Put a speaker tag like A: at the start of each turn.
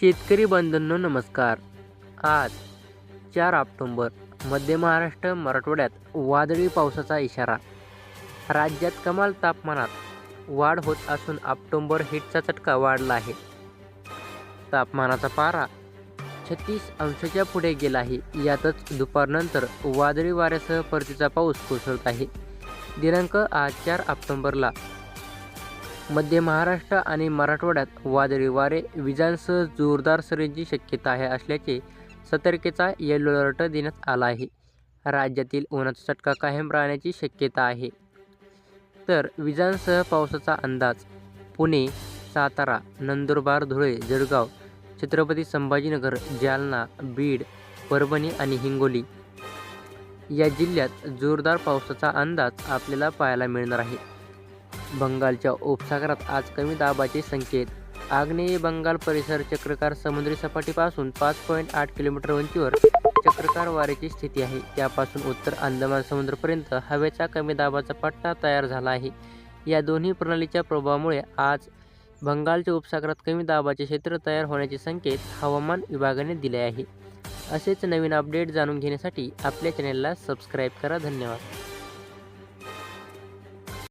A: शेतकरी बंधूंनो नमस्कार. आज चार ऑक्टोंबर मध्य महाराष्ट्र मराठवाड्यात वादळी पावसाचा इशारा. राज्यात कमाल तापमानात वाढ होत असून ऑक्टोंबर हिटचा चटका वाढला आहे. तापमानाचा पारा छत्तीस अंशाच्या पुढे गेला आहे. यातच दुपारनंतर वादळी वाऱ्यासह परतीचा पाऊस कोसळत आहे. दिनांक आज चार ऑक्टोंबरला मध्य महाराष्ट्र आणि मराठवाड्यात वादळी वारे विजांसह जोरदार सरींची शक्यता आहे असल्याचे सतर्कतेचा येलो अलर्ट देण्यात आला आहे. राज्यातील उन्हाचा चटका कायम राहण्याची शक्यता आहे. तर विजांसह पावसाचा अंदाज पुणे सातारा नंदुरबार धुळे जळगाव छत्रपती संभाजीनगर जालना बीड परभणी आणि हिंगोली या जिल्ह्यात जोरदार पावसाचा अंदाज आपल्याला पाहायला मिळणार आहे. बंगालच्या उपसागरात आज कमी दाबाचे संकेत. आग्नेय बंगाल परिसर चक्रकार समुद्री सपाटीपासून पाच पॉईंट आठ किलोमीटर उंचीवर चक्रकार वाऱ्याची स्थिती आहे. त्यापासून उत्तर अंदमान समुद्रापर्यंत हवेचा कमी दाबाचा पट्टा तयार झाला आहे. या दोन्ही प्रणालीच्या प्रभावामुळे आज बंगालच्या उपसागरात कमी दाबाचे क्षेत्र तयार होण्याचे संकेत हवामान विभागाने दिले आहे. असेच नवीन अपडेट जाणून घेण्यासाठी आपल्या चॅनेलला सबस्क्राईब करा. धन्यवाद.